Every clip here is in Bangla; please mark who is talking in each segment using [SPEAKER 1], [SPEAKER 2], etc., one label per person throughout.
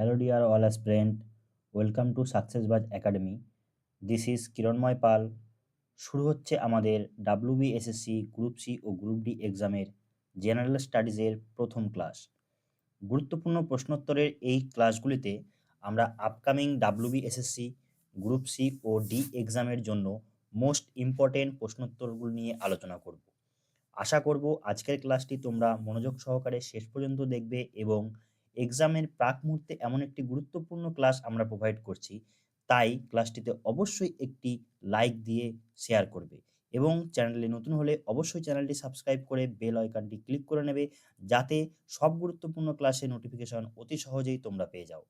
[SPEAKER 1] Dear all aspirant. Welcome to Success Buzz Academy. This is Kiranmoy Pal শুরু হচ্ছে আমাদের ডাব্লিউবিএসএসসি গ্রুপ সি ও গ্রুপ ডি এক্সামের জেনারেল স্টাডিজের প্রথম ক্লাস গুরুত্বপূর্ণ প্রশ্নোত্তরের এই ক্লাসগুলিতে আমরা আপকামিং ডাব্লিউবিএসএসসি গ্রুপ সি ও ডি এক্সামের জন্য মোস্ট ইম্পর্টেন্ট প্রশ্নোত্তরগুলো নিয়ে আলোচনা করব আশা করব আজকের ক্লাসটি তোমরা মনোযোগ সহকারে শেষ পর্যন্ত দেখবে এবং এক্সামের প্রাক মুহূর্তে এমন একটি গুরুত্বপূর্ণ ক্লাস আমরা প্রোভাইড করছি, তাই ক্লাসটিতে অবশ্যই একটি লাইক দিয়ে শেয়ার করবে এবং চ্যানেলে নতুন হলে অবশ্যই চ্যানেলটি সাবস্ক্রাইব করে বেল আইকনটি ক্লিক করে নেবে, যাতে সব গুরুত্বপূর্ণ ক্লাসের নোটিফিকেশন অতি সহজেই তোমরা পেয়ে যাও।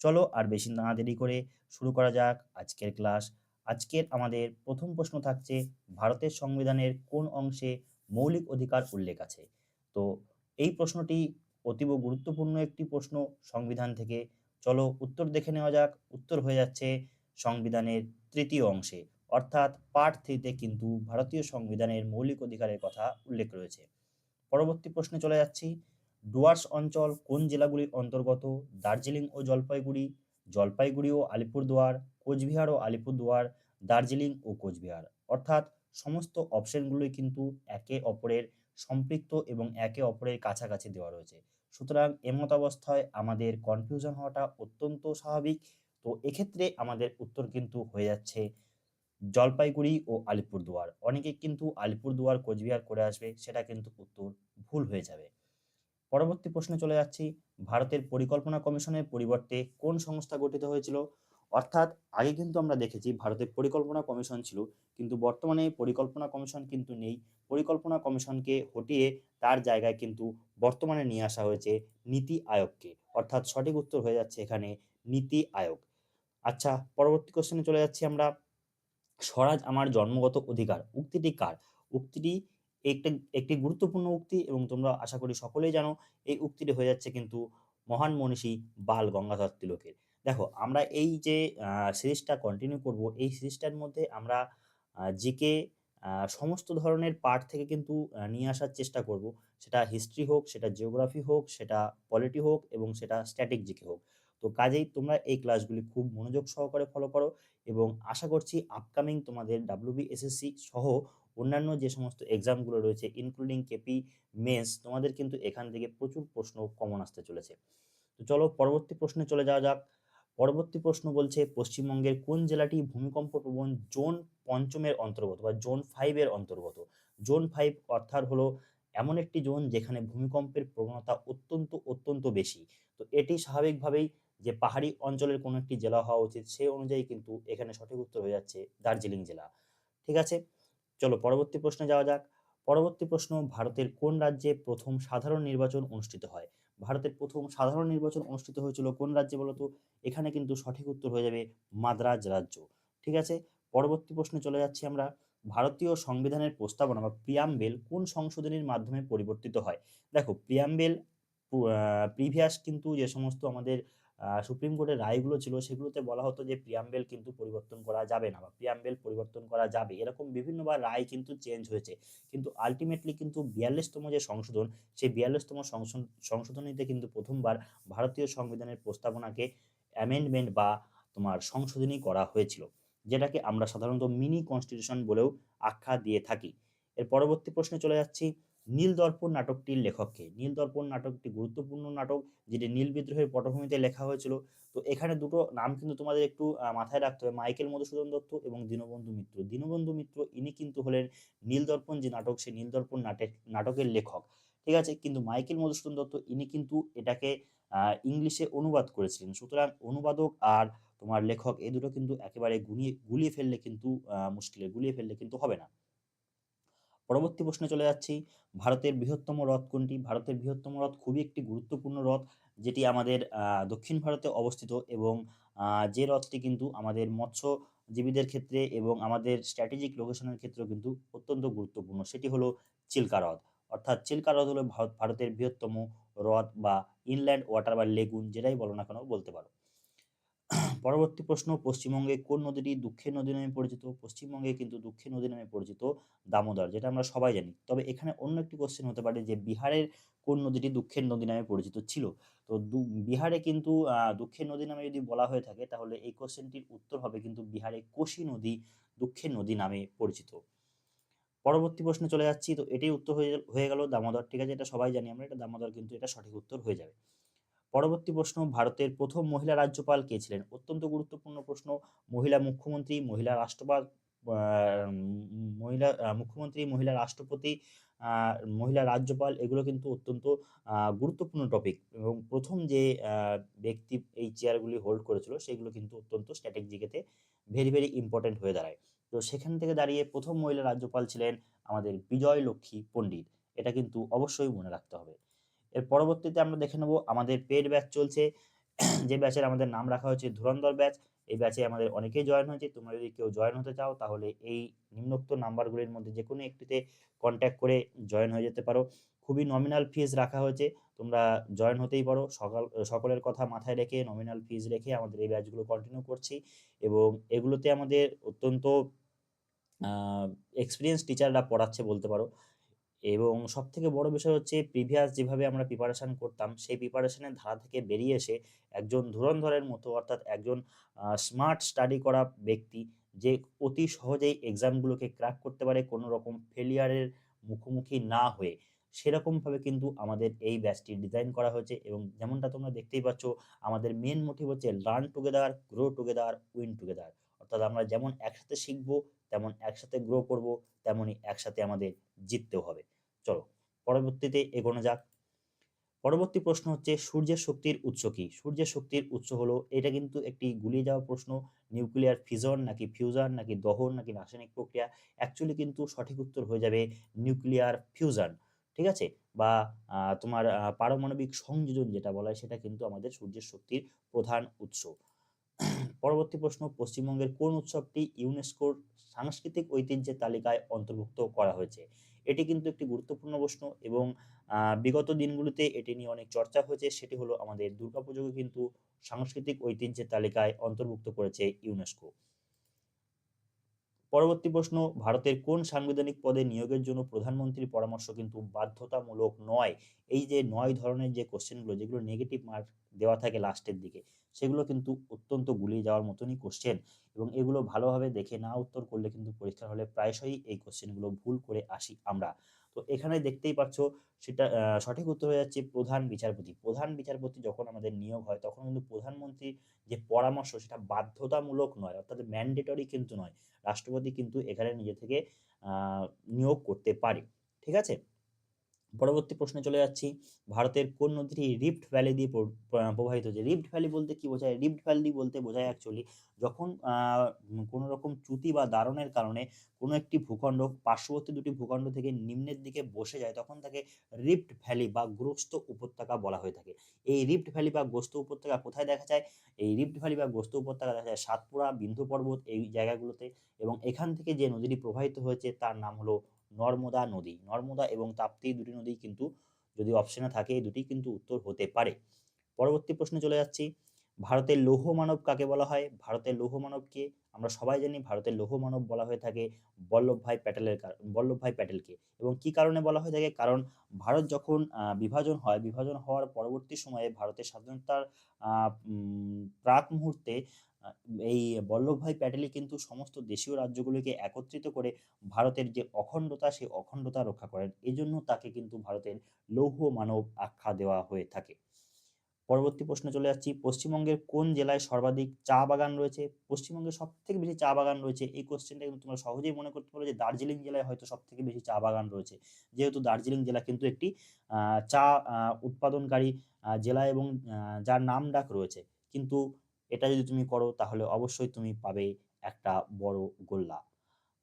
[SPEAKER 1] চলো আর বেশি না দেরি করে শুরু করা যাক আজকের ক্লাস আজকের আমাদের প্রথম প্রশ্ন থাকছে, ভারতের সংবিধানের কোন অংশে মৌলিক অধিকার উল্লেখ আছে? তো এই প্রশ্নটি অতীব গুরুত্বপূর্ণ একটি প্রশ্ন সংবিধান থেকে। চলো উত্তর দেখে নেওয়া যাক। উত্তর হয়ে যাচ্ছে সংবিধানের তৃতীয় অংশে। অর্থাৎ পার্ট থ্রিতে কিন্তু ভারতীয় সংবিধানের মৌলিক অধিকারের কথা উল্লেখ রয়েছে। পরবর্তী প্রশ্নে চলে যাচ্ছি। ডুয়ার্স অঞ্চল কোন জেলাগুলির অন্তর্গত? দার্জিলিং ও জলপাইগুড়ি জলপাইগুড়ি ও আলিপুরদুয়ার, কোচবিহার ও আলিপুরদুয়ার, দার্জিলিং ও কোচবিহার। অর্থাৎ সমস্ত অপশনগুলোই কিন্তু একে অপরের সম্পৃক্ত এবং একে অপরের কাছাকাছি দেওয়া রয়েছে। সুতরাং এমত অবস্থায় আমাদের কনফিউশন হওয়াটা অত্যন্ত স্বাভাবিক। তো এক্ষেত্রে আমাদের উত্তর কিন্তু হয়ে যাচ্ছে জলপাইগুড়ি ও আলিপুরদুয়ার। অনেকে কিন্তু আলিপুরদুয়ার, কোচবিহার করে আসবে, সেটা কিন্তু উত্তর ভুল হয়ে যাবে। পরবর্তী প্রশ্নে চলে যাচ্ছি, ভারতের পরিকল্পনা কমিশনের পরিবর্তে কোন সংস্থা গঠিত হয়েছিল? অর্থাৎ আগে কিন্তু আমরা দেখেছি ভারতের পরিকল্পনা কমিশন ছিল, কিন্তু বর্তমানে পরিকল্পনা কমিশন কিন্তু নেই। পরিকল্পনা কমিশনকে হটিয়ে তার জায়গায় কিন্তু বর্তমানে নিয়ে আসা হয়েছে নীতি আয়োগকে। অর্থাৎ সঠিক উত্তর হয়ে যাচ্ছে এখানে নীতি আয়োগ। আচ্ছা পরবর্তী কোশ্চেনে চলে যাচ্ছি আমরা। স্বরাজ আমার জন্মগত অধিকার, উক্তিটি কার? উক্তিটি একটি একটি গুরুত্বপূর্ণ উক্তি এবং তোমরা আশা করি সকলেই জানো, এই উক্তিটি হয়ে যাচ্ছে কিন্তু মহান মনীষী বাল গঙ্গাধর তিলকের। দেখো, আমরা এই যে সিরিজটা কন্টিনিউ করব, এই সিরিজটার মধ্যে আমরা জিকে সমস্ত ধরনের পার্ট থেকে কিন্তু নিয়ে আসার চেষ্টা করব। সেটা হিস্ট্রি হোক, সেটা জিওগ্রাফি হোক, সেটা পলিটি হোক এবং সেটা স্ট্যাটিক জিকে হোক। তো কাজেই তোমরা এই ক্লাসগুলি খুব মনোযোগ সহকারে ফলো করো এবং আশা করছি আপকামিং তোমাদের ডাব্লিউবিএসএসসি সহ অন্যান্য যে সমস্ত এক্সামগুলো রয়েছে ইনক্লুডিং কেপি মেন্স তোমাদের কিন্তু এখান থেকে প্রচুর প্রশ্ন কমন আসতে চলেছে। তো চলো পরবর্তী প্রশ্নে চলে যাওয়া যাক। পরবর্তী প্রশ্ন বলছে, পশ্চিমবঙ্গের কোন জেলাটি ভূমিকম্প প্রবণ জোন পঞ্চমের অন্তর্গত বা জোন ফাইভের অন্তর্গত? জোন ফাইভ অর্থাৎ হলো এমন একটি জোন যেখানে ভূমিকম্পের প্রবণতা অত্যন্ত অত্যন্ত বেশি। তো এটি স্বাভাবিকভাবেই যে পাহাড়ি অঞ্চলের কোনো একটি জেলা হওয়া উচিত সেই অনুযায়ী কিন্তু এখানে সঠিক উত্তর হয়ে যাচ্ছে দার্জিলিং জেলা। ঠিক আছে? চলো পরবর্তী প্রশ্নে যাওয়া যাক। পরবর্তী প্রশ্ন, ভারতের কোন রাজ্যে প্রথম সাধারণ নির্বাচন অনুষ্ঠিত হয়? ভারতের প্রথম সাধারণ নির্বাচন অনুষ্ঠিত হয়েছিল কোন রাজ্যে বলতো? এখানে কিন্তু সঠিক উত্তর হয়ে যাবে মাদ্রাজ রাজ্য। ঠিক আছে? পরবর্তী প্রশ্নে চলে যাচ্ছি আমরা। ভারতীয় সংবিধানের প্রস্তাবনা বা প্রিয়াম্বেল কোন সংশোধনীর মাধ্যমে পরিবর্তিত হয়? দেখো প্রিয়াম্বেল প্রিভিয়াস কিন্তু যে সমস্ত আমাদের সুপ্রিম কোর্টের রায়গুলো ছিল, সেগুলোতে বলা হতো যে প্রিয়াম্বেল কিন্তু পরিবর্তন করা যাবে না বা প্রিয়াম্বেল পরিবর্তন করা যাবে। এরকম বিভিন্নবার রায় কিন্তু চেঞ্জ হয়েছে। কিন্তু আলটিমেটলি কিন্তু বিয়াল্লিশতম যে সংশোধন, সেই বিয়াল্লিশতম সংশোধনীতে কিন্তু প্রথমবার ভারতীয় সংবিধানের প্রস্তাবনাকে অ্যামেন্ডমেন্ট বা তোমার সংশোধনী করা হয়েছিল, যেটাকে আমরা সাধারণত মিনি কনস্টিটিউশন বলেও আখ্যা দিয়ে থাকি। এর পরবর্তী প্রশ্নে চলে যাচ্ছি নীল দর্পণ নাটকটির লেখককে। নীল দর্পণ নাটকটি গুরুত্বপূর্ণ নাটক, যেটি নীল বিদ্রোহের পটভূমিতে লেখা হয়েছিল। তো এখানে দুটো নাম কিন্তু তোমাদের একটু মাথায় রাখতে হবে। মাইকেল মধুসূদন দত্ত এবং দীনবন্ধু মিত্র। দীনবন্ধু মিত্র ইনি কিন্তু হলেন নীল দর্পণ যে নাটক সেই নীল দর্পণ নাটক নাটকের লেখক। ঠিক আছে? কিন্তু মাইকেল মধুসূদন দত্ত ইনি কিন্তু এটাকে ইংলিশে অনুবাদ করেছিলেন। সুতরাং অনুবাদক আর তোমার লেখক এই দুটো কিন্তু একেবারে গুলিয়ে গুলিয়ে ফেললে কিন্তু মুশকিলে গুলিয়ে ফেললে কিন্তু হবে না। পরবর্তী প্রশ্নে চলে যাচ্ছি। ভারতের বৃহত্তম হ্রদ কোনটি? ভারতের বৃহত্তম হ্রদ খুবই একটি গুরুত্বপূর্ণ হ্রদ, যেটি আমাদের দক্ষিণ ভারতে অবস্থিত এবং যে হ্রদটি কিন্তু আমাদের মৎস্যজীবীদের ক্ষেত্রে এবং আমাদের স্ট্র্যাটেজিক লোকেশনের ক্ষেত্রেও কিন্তু অত্যন্ত গুরুত্বপূর্ণ। সেটি হলো চিল্কা হ্রদ। অর্থাৎ চিল্কা হ্রদ হলো ভারতের বৃহত্তম হ্রদ বা ইনল্যান্ড ওয়াটার বা লেগুন যেটাই বলো না কেন বলতে পারো। পরবর্তী প্রশ্ন, পশ্চিমবঙ্গে কোন নদীটি দুঃখের নদী নামে পরিচিত? পশ্চিমবঙ্গে কিন্তু দুঃখের নদী নামে পরিচিত দামোদর, যেটা আমরা সবাই জানি। তবে এখানে অন্য একটি কোশ্চেন হতে পারে যে, বিহারের কোন নদীটি দুঃখের নদী নামে পরিচিত ছিল? তো বিহারে কিন্তু দুঃখের নদী নামে যদি বলা হয়ে থাকে, তাহলে এই কোশ্চেনটির উত্তর হবে কিন্তু বিহারে কোশি নদী দুঃখের নদী নামে পরিচিত। পরবর্তী প্রশ্নে চলে যাচ্ছি, তো এটাই উত্তর হয়ে গেল দামোদর। ঠিক আছে, এটা সবাই জানি আমরা, এটা দামোদর কিন্তু এটা সঠিক উত্তর হয়ে যাবে। পরবর্তী প্রশ্ন, ভারতের প্রথম মহিলা রাজ্যপাল কে ছিলেন? অত্যন্ত গুরুত্বপূর্ণ প্রশ্ন। মহিলা মুখ্যমন্ত্রী, মহিলা রাষ্ট্রপাল মহিলা মুখ্যমন্ত্রী, মহিলা রাষ্ট্রপতি মহিলা রাজ্যপাল এগুলো কিন্তু অত্যন্ত গুরুত্বপূর্ণ টপিক এবং প্রথম যে ব্যক্তি এই চেয়ারগুলি হোল্ড করেছিল সেগুলো কিন্তু অত্যন্ত স্ট্র্যাটেজিকেতে ভেরি ভেরি ইম্পর্টেন্ট হয়ে দাঁড়ায়। তো সেখান থেকে দাঁড়িয়ে প্রথম মহিলা রাজ্যপাল ছিলেন আমাদের বিজয় লক্ষ্মী পণ্ডিত। এটা কিন্তু অবশ্যই মনে রাখতে হবে। এর পরবর্তীতে আমরা দেখে নেব আমাদের পেড ব্যাচ চলছে। যে ব্যাচের আমাদের নাম রাখা হয়েছে ধুরন্ধর ব্যাচ। এই ব্যাচে আমাদের অনেকেই জয়েন হয়েছে। তোমরা যদি কেউ জয়েন হতে চাও, তাহলে এই নিম্নোক্ত নাম্বারগুলির মধ্যে যে কোনো একটিতে কন্ট্যাক্ট করে জয়েন হয়ে যেতে পারো। খুবই নমিনাল ফিজ রাখা হয়েছে। তোমরা জয়েন হতেই পারো। সকাল, সকলের কথা মাথায় রেখে নমিনাল ফিজ রেখে আমাদের এই ব্যাচগুলো কন্টিনিউ করছি এবং এগুলোতে আমাদের অত্যন্ত এক্সপিরিয়েন্স টিচাররা পড়াচ্ছে বলতে পারো। এবং সব থেকে বড় বিষয় হচ্ছে প্রিভিয়াস যেভাবে আমরা প্রিপারেশান করতাম, সেই প্রিপারেশানের ধারা থেকে বেরিয়ে এসে একজন ধুরন্ধরের মতো অর্থাৎ একজন স্মার্ট স্টাডি করা ব্যক্তি যে অতি সহজেই এক্সামগুলোকে ক্র্যাক করতে পারে কোনো রকম ফেলিয়ারের মুখোমুখি না হয়ে। সেরকমভাবে কিন্তু আমাদের এই ব্যাচটি ডিজাইন করা হয়েছে এবং যেমনটা তোমরা দেখতেই পাচ্ছ, আমাদের মেন মোটিভ হচ্ছে learn together grow together win together অর্থাৎ আমরা যেমন একসাথে শিখব, তেমন একসাথে গ্রো করব, তেমনই একসাথে আমাদের জিততেও হবে। চলো, পরবর্তীতে এগোনো যাক। পরবর্তী প্রশ্ন হচ্ছে, সূর্যের শক্তির উৎস কি? সূর্যের শক্তির উৎস হলো, এটা কিন্তু একটি গুলিয়ে যাওয়া প্রশ্ন নিউক্লিয়ার ফিজন নাকি ফিউজান নাকি দহন, নাকি রাসায়নিক প্রক্রিয়া? অ্যাকচুয়ালি কিন্তু সঠিক উত্তর হয়ে যাবে নিউক্লিয়ার ফিউজন ঠিক আছে? বা তোমার পারমাণবিক সংযোজন যেটা বলা হয়, সেটা কিন্তু আমাদের সূর্যের শক্তির প্রধান উৎস। পরবর্তী প্রশ্ন, পশ্চিমবঙ্গের কোন উৎসবটি ইউনেস্কোর সাংস্কৃতিক ঐতিহ্যের তালিকায় অন্তর্ভুক্ত করা হয়েছে? এটি কিন্তু একটি গুরুত্বপূর্ণ প্রশ্ন এবং বিগত দিনগুলিতে এটি নিয়ে অনেক চর্চা হয়েছে। সেটি হলো আমাদের দুর্গাপুজোকে কিন্তু সাংস্কৃতিক ঐতিহ্যের তালিকায় অন্তর্ভুক্ত করেছে ইউনেস্কো। পরবর্তী প্রশ্ন, ভারতের কোন সাংবিধানিক পদে নিয়োগের জন্য প্রধানমন্ত্রীর পরামর্শ কিন্তু বাধ্যতামূলক নয়? এই যে নয় ধরনের যে কোশ্চেনগুলো, যেগুলো নেগেটিভ মার্ক দেওয়া থাকে লাস্টের দিকে, সেগুলো কিন্তু অত্যন্ত গুলিয়ে যাওয়ার মতনই কোশ্চেন এবং এগুলো ভালোভাবে দেখে না উত্তর করলে কিন্তু পরীক্ষার হলে প্রায়শই এই কোশ্চেনগুলো ভুল করে আসি আমরা। তো এখানে দেখতেই পাচ্ছ সেটা সঠিক উত্তর হয়ে যাচ্ছে প্রধান বিচারপতি। প্রধান বিচারপতি যখন আমাদের নিয়োগ হয়, তখন কিন্তু প্রধানমন্ত্রীর যে পরামর্শ সেটা বাধ্যতামূলক নয়, অর্থাৎ ম্যান্ডেটরি কিন্তু নয়। রাষ্ট্রপতি কিন্তু এখানে নিজে থেকে নিয়োগ করতে পারে। ঠিক আছে? পরবর্তী প্রশ্নে চলে যাচ্ছি। ভারতের কোন নদীটি রিফ্ট ভ্যালি দিয়ে প্রবাহিত হচ্ছে? রিফ্ট ভ্যালি বলতে কি বোঝায়? রিফ্ট ভ্যালি বলতে বোঝায় অ্যাকচুয়ালি যখন কোনো রকম চ্যুতি বা দারণের কারণে কোনো একটি ভূখণ্ড পার্শ্ববর্তী দুটি ভূখণ্ড থেকে নিম্নের দিকে বসে যায়, তখন তাকে রিফ্ট ভ্যালি বা গ্রস্ত উপত্যকা বলা হয়ে থাকে। এই রিফ্ট ভ্যালি বা গ্রস্ত উপত্যকা কোথায় দেখা যায়? এই রিফ্ট ভ্যালি বা গ্রস্ত উপত্যকা দেখা যায় সাতপুরা বিন্ধু পর্বত এই জায়গাগুলোতে এবং এখান থেকে যে নদীটি প্রবাহিত হয়েছে তার নাম হলো নর্মদা নদী। নর্মদা এবং তাপ্তি দুটি নদী কিন্তু যদি অপশনে থাকে, এই দুটি কিন্তু উত্তর হতে পারে। পরবর্তী প্রশ্নে চলে যাচ্ছি। ভারতের লৌহ মানব কাকে বলা হয়? ভারতের লৌহ মানবকে আমরা সবাই জানি, ভারতের লৌহ মানব বলা হয়ে থাকে বল্লভভাই প্যাটেলের বল্লভভাই প্যাটেলকে। এবং কি কারণে বলা হয়ে থাকে? কারণ ভারত যখন বিভাজন হয়, বিভাজন হওয়ার পরবর্তী সময়ে ভারতের স্বাধীনতার প্রাক মুহূর্তে এই বল্লভভাই প্যাটেলই কিন্তু সমস্ত দেশীয় রাজ্যগুলিকে একত্রিত করে ভারতের যে অখণ্ডতা, সেই অখণ্ডতা রক্ষা করেন। এজন্য তাকে কিন্তু ভারতের লৌহ মানব আখ্যা দেওয়া হয়ে থাকে। পরবর্তী প্রশ্নে চলে যাচ্ছি, পশ্চিমবঙ্গের কোন জেলায় সর্বাধিক চা বাগান রয়েছে? পশ্চিমবঙ্গে সব থেকে বেশি চা বাগান রয়েছে এই কোশ্চেনটা কিন্তু তোমরা সহজেই মনে করতে পারো যে দার্জিলিং জেলায় হয়তো সব থেকে বেশি চা বাগান রয়েছে। যেহেতু দার্জিলিং জেলা কিন্তু একটি চা উৎপাদনকারী জেলা এবং যার নাম ডাক রয়েছে। কিন্তু এটা যদি তুমি করো, তাহলে অবশ্যই তুমি পাবে একটা বড় গোল্লা।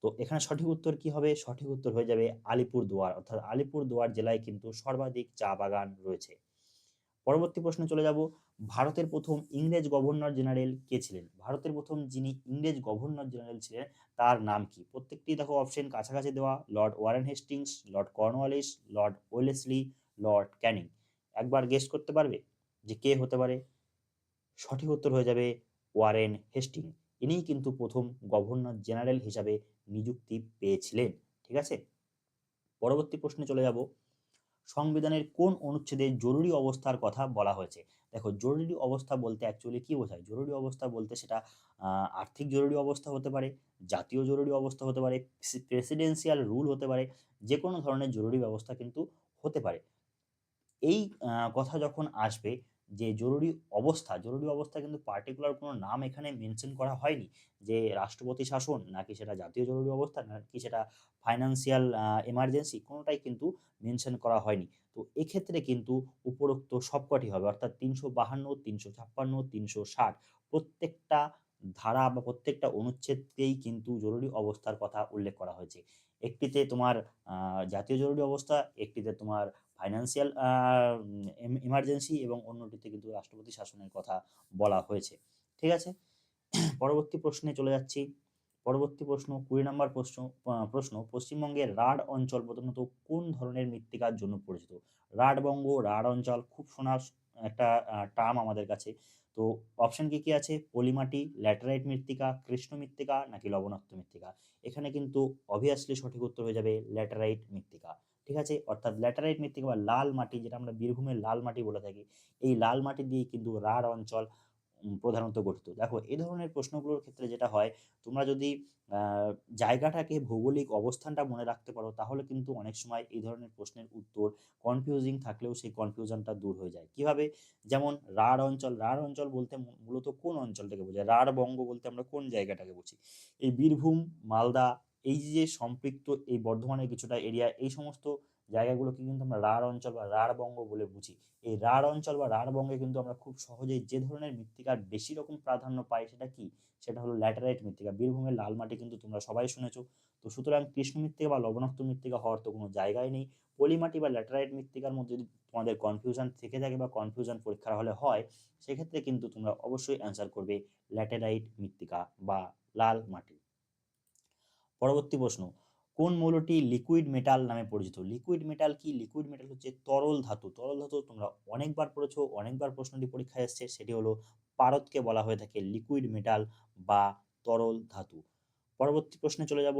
[SPEAKER 1] তো এখানে সঠিক উত্তর কি হবে? সঠিক উত্তর হয়ে যাবে আলিপুর দুয়ার অর্থাৎ আলিপুর দুয়ার জেলায় কিন্তু সর্বাধিক চা বাগান রয়েছে। পরবর্তী প্রশ্নে চলে যাব। ভারতের প্রথম ইংরেজ গভর্নর জেনারেল কে ছিলেন? ভারতের প্রথম যিনি ইংরেজ গভর্নর জেনারেল ছিলেন, তার নাম কি? প্রত্যেকটি দেখো অপশন কাছাকাছি দেওয়া। Lord Warren Hastings Lord Cornwallis Lord Wellesley Lord Canning একবার গেস্ট করতে পারবে যে কে হতে পারে? সঠিক উত্তর হয়ে যাবে ওয়ারেন হেস্টিং। ইনিই কিন্তু প্রথম গভর্নর জেনারেল হিসাবে নিযুক্তি পেয়েছিলেন, ঠিক আছে? পরবর্তী প্রশ্নে চলে যাব। সংবিধানের কোন অনুচ্ছেদে জরুরি অবস্থার কথা বলা হয়েছে? দেখো, জরুরি অবস্থা বলতে অ্যাকচুয়ালি কী বোঝায়? জরুরি অবস্থা বলতে সেটা আর্থিক জরুরি অবস্থা হতে পারে, জাতীয় জরুরি অবস্থা হতে পারে প্রেসিডেন্সিয়াল রুল হতে পারে যে কোনো ধরনের জরুরি ব্যবস্থা কিন্তু হতে পারে। এই কথা যখন আসবে যে জরুরি অবস্থা জরুরি অবস্থা কিন্তু পার্টিকুলার কোনো নাম এখানে মেনশন করা হয়নি যে রাষ্ট্রপতি শাসন নাকি সেটা জাতীয় জরুরি অবস্থা নাকি সেটা ফাইন্যান্সিয়াল এমার্জেন্সি কোনোটাই কিন্তু মেনশন করা হয়নি। তো এক্ষেত্রে কিন্তু উপরোক্ত সবকটি হবে, অর্থাৎ তিনশো বাহান্ন, তিনশো ছাপ্পান্ন, তিনশো ষাট প্রত্যেকটা ধারা বা প্রত্যেকটা অনুচ্ছেদকেই কিন্তু জরুরি অবস্থার কথা উল্লেখ করা হয়েছে। একটিতে তোমার জাতীয় জরুরি অবস্থা, একটিতে তোমার ফাইন্যান্সিয়াল ইমার্জেন্সি এবং অন্যটিতে কিন্তু রাষ্ট্রপতি শাসনের কথা বলা হয়েছে। ঠিক আছে? পরবর্তী প্রশ্নে চলে যাচ্ছি। পরবর্তী প্রশ্ন, কুড়ি নম্বর প্রশ্ন প্রশ্ন, পশ্চিমবঙ্গের রাঢ় অঞ্চল প্রধানত কোন ধরনের মৃত্তিকার জন্য পরিচিত? রাঢ়বঙ্গ রাঢ় অঞ্চল, খুব শোনা একটা টার্ম আমাদের কাছে। তো অপশন কি কি আছে? পলিমাটি, ল্যাটেরাইট মৃত্তিকা, কৃষ্ণ মৃত্তিকা নাকি লবণাক্ত মৃত্তিকা? এখানে কিন্তু অবভিয়াসলি সঠিক উত্তর হয়ে যাবে ল্যাটেরাইট মৃত্তিকা। ঠিক আছে? অর্থাৎ ল্যাটারাইট মৃত্তিকা বা লাল মাটি যেটা আমরা বীরভূমের লাল মাটি বলে থাকি, এই লাল মাটি দিয়ে কিন্তু রাঢ় অঞ্চল প্রধানত গঠিত। দেখো এই ধরনের প্রশ্নগুলোর ক্ষেত্রে যেটা হয়, তোমরা যদি জায়গাটাকে ভৌগোলিক অবস্থানটা মনে রাখতে পারো, তাহলে কিন্তু অনেক সময় এই ধরনের প্রশ্নের উত্তর কনফিউজিং থাকলেও সেই কনফিউশনটা দূর হয়ে যায়। কীভাবে? যেমন রাঢ় অঞ্চল রাঢ় অঞ্চল বলতে মূলত কোন অঞ্চলটাকে বোঝায়? রাঢ় বঙ্গ বলতে আমরা কোন জায়গাটাকে বুঝি? এই বীরভূম, মালদা এই যে সম্পৃক্ত এই বর্ধমানের কিছুটা এরিয়া এই সমস্ত জায়গাগুলোকে কিন্তু আমরা রাঢ় অঞ্চল বা রাঢ় বঙ্গ বলে বুঝি। এই রাঢ় অঞ্চল বা রাঢ় বঙ্গে কিন্তু আমরা খুব সহজেই যে ধরনের মৃত্তিকার বেশি রকম প্রাধান্য পাই সেটা কি? সেটা হলো ল্যাটারাইট মৃত্তিকা। বীরভূমের লাল মাটি কিন্তু তোমরা সবাই শুনেছো। তো সুতরাং কৃষ্ণ মৃত্তিকা বা লবণাক্ত মৃত্তিকা হওয়ার তো কোনো জায়গায় নেই। পলিমাটি বা ল্যাটারাইট মৃত্তিকার মধ্যে যদি তোমাদের কনফিউশন থেকে থাকে বা কনফিউশন পরীক্ষার হলে হয়, সেক্ষেত্রে কিন্তু তোমরা অবশ্যই অ্যান্সার করবে ল্যাটেরাইট মৃত্তিকা বা লাল মাটি। পরবর্তী প্রশ্ন, কোন মৌলটি লিকুইড মেটাল নামে পরিচিত? লিকুইড মেটাল কি? লিকুইড মেটাল হচ্ছে তরল ধাতু। তরল ধাতু তোমরা অনেকবার পড়েছো, অনেকবার প্রশ্নটি পরীক্ষায় এসছে, সেটি হলো পারদকে বলা হয়ে থাকে লিকুইড মেটাল বা তরল ধাতু। পরবর্তী প্রশ্নে চলে যাব,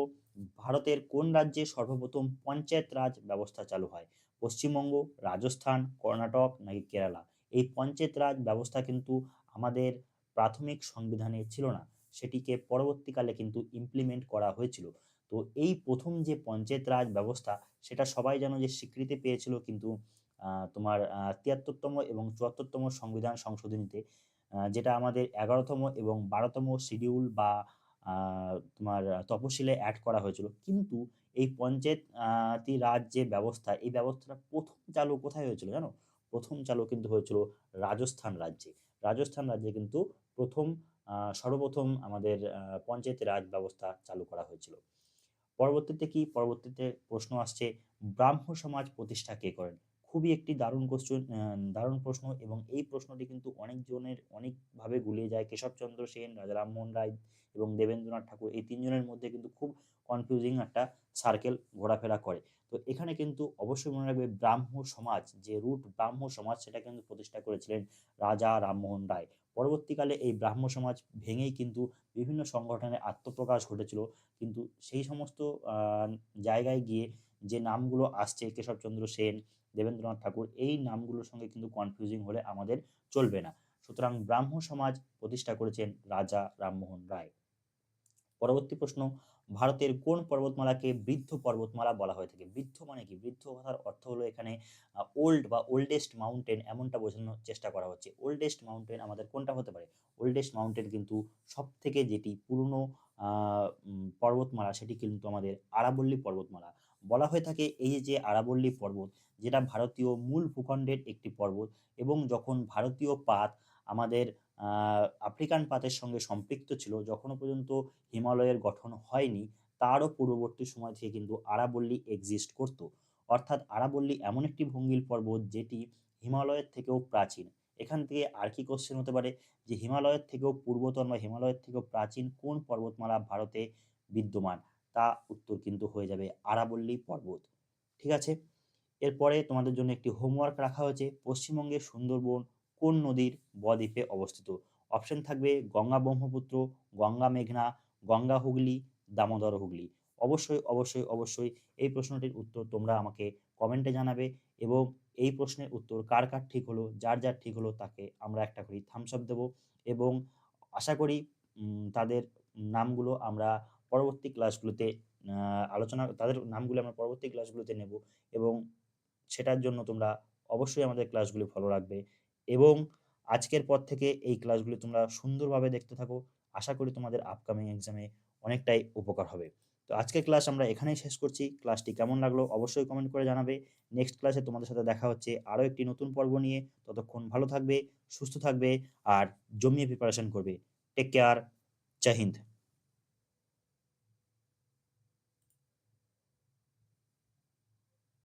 [SPEAKER 1] ভারতের কোন রাজ্যে সর্বপ্রথম পঞ্চায়েত রাজ ব্যবস্থা চালু হয়? পশ্চিমবঙ্গ, রাজস্থান, কর্ণাটক নাকি কেরালা? এই পঞ্চায়েত রাজ ব্যবস্থা কিন্তু আমাদের প্রাথমিক সংবিধানে ছিল না। সেটিকে পরবর্তীকালে কিন্তু ইমপ্লিমেন্ট করা হয়েছিল। তো এই প্রথম যে পঞ্চায়েত রাজ ব্যবস্থা, সেটা সবাই যেন যে স্বীকৃতি পেয়েছিল কিন্তু তোমার তিয়াত্তরতম এবং চুয়াত্তরতম সংবিধান সংশোধনীতে যেটা আমাদের এগারোতম এবং বারোতম শিডিউল বা তোমার তপশিলে অ্যাড করা হয়েছিল। কিন্তু এই পঞ্চায়েত রাজ যে ব্যবস্থা, এই ব্যবস্থাটা প্রথম চালু কোথায় হয়েছিল জানো? প্রথম চালু কিন্তু হয়েছিল রাজস্থান রাজ্যে। রাজস্থান রাজ্যে কিন্তু প্রথম সর্বপ্রথম আমাদের পঞ্চায়েত রাজ ব্যবস্থা চালু করা হয়েছিল। পরবর্তীতে কি? পরবর্তীতে প্রশ্ন আসছে, ব্রাহ্ম সমাজ প্রতিষ্ঠা কে করেন? খুবই একটি দারুণ কোশ্চেন দারুণ প্রশ্ন এবং এই প্রশ্নটি কিন্তু অনেকজনের অনেকভাবে গুলিয়ে যায়। কেশবচন্দ্র সেন, রাজা রামমোহন রায় এবং দেবেন্দ্রনাথ ঠাকুর, এই তিনজনের মধ্যে কিন্তু খুব কনফিউজিং একটা সার্কেল ঘোরাফেরা করে। তো এখানে কিন্তু অবশ্যই মনে রাখবে, ব্রাহ্ম সমাজ, যে রুট ব্রাহ্ম সমাজ, সেটা কিন্তু প্রতিষ্ঠা করেছিলেন রাজা রামমোহন রায়। পরবর্তীকালে এই ব্রাহ্ম সমাজ ভেঙেই কিন্তু বিভিন্ন সংগঠনের আত্মপ্রকাশ ঘটেছিল। কিন্তু সেই সমস্ত জায়গায় গিয়ে যে নামগুলো আসছে কেশবচন্দ্র সেন, দেবেন্দ্রনাথ ঠাকুর, এই নামগুলোর সঙ্গে কিন্তু কনফিউজিং হলে আমাদের চলবে না। সুতরাং ব্রাহ্ম সমাজ প্রতিষ্ঠা করেছেন রাজা রামমোহন রায়। পরবর্তী প্রশ্ন, ভারতের কোন পর্বতমালাকে বৃদ্ধ পর্বতমালা বলা হয়ে থাকে? বৃদ্ধ মানে কি? বৃদ্ধ কথার অর্থ হলো এখানে ওল্ড বা ওল্ডেস্ট মাউন্টেন এমনটা বোঝানোর চেষ্টা করা হচ্ছে। ওল্ডেস্ট মাউন্টেন আমাদের কোনটা হতে পারে? ওল্ডেস্ট মাউন্টেন কিন্তু সব থেকে যেটি পুরনো পর্বতমালা সেটি কিন্তু আমাদের আরাবল্লী পর্বতমালা। বলা হয়ে থাকে এই যে আরাবল্লী পর্বত, যেটা ভারতীয় মূল ভূখণ্ডের একটি পর্বত এবং যখন ভারতীয় পাত আমাদের আফ্রিকান পাতের সঙ্গে সম্পৃক্ত ছিল। যখনও পর্যন্ত হিমালয়ের গঠন হয়নি, তারও পূর্ববর্তী সময় থেকে কিন্তু আরাবল্লী এক্সিস্ট করত। অর্থাৎ আরাবল্লী এমন একটি ভঙ্গিল পর্বত যেটি হিমালয়ের থেকেও প্রাচীন। এখান থেকে আর কি কোশ্চেন হতে পারে? যে হিমালয়ের থেকেও পূর্বতন বা হিমালয়ের থেকেও প্রাচীন কোন পর্বতমালা ভারতে বিদ্যমান? তা উত্তর কিন্তু হয়ে যাবে আরাবল্লী পর্বত। ঠিক আছে? এরপরে তোমাদের জন্য একটি হোমওয়ার্ক রাখা হয়েছে। পশ্চিমবঙ্গের সুন্দরবন কোন নদীর বদ্বীপে অবস্থিত? অপশন থাকবে গঙ্গা ব্রহ্মপুত্র, গঙ্গা মেঘনা, গঙ্গা হুগলি, দামোদর হুগলি। অবশ্যই অবশ্যই অবশ্যই এই প্রশ্নটির উত্তর তোমরা আমাকে কমেন্টে জানাবে এবং এই প্রশ্নের উত্তর কার কার ঠিক হলো, যার যার ঠিক হলো তাকে আমরা একটা করে থামস আপ দেবো এবং আশা করি তাদের নামগুলো আমরা পরবর্তী ক্লাসগুলোতে আলোচনা, তাদের নামগুলো আমরা পরবর্তী ক্লাসগুলোতে নেব এবং সেটার জন্য তোমরা অবশ্যই আমাদের ক্লাসগুলি ফলো রাখবে। এবং আজকের পর থেকে এই ক্লাসগুলি তোমরা সুন্দরভাবে দেখতে থাকো। আশা করি তোমাদের আপকামিং এক্সামে অনেকটাই উপকার হবে। তো আজকের ক্লাস আমরা এখানেই শেষ করছি। ক্লাসটি কেমন লাগল অবশ্যই কমেন্ট করে জানাবে। নেক্সট ক্লাসে তোমাদের সাথে দেখা হচ্ছে আরও একটি নতুন পর্ব নিয়ে। ততক্ষণ ভালো থাকবে, সুস্থ থাকবে আর জমিয়ে প্রিপারেশন করবে। টেক কেয়ার জয় হিন্দ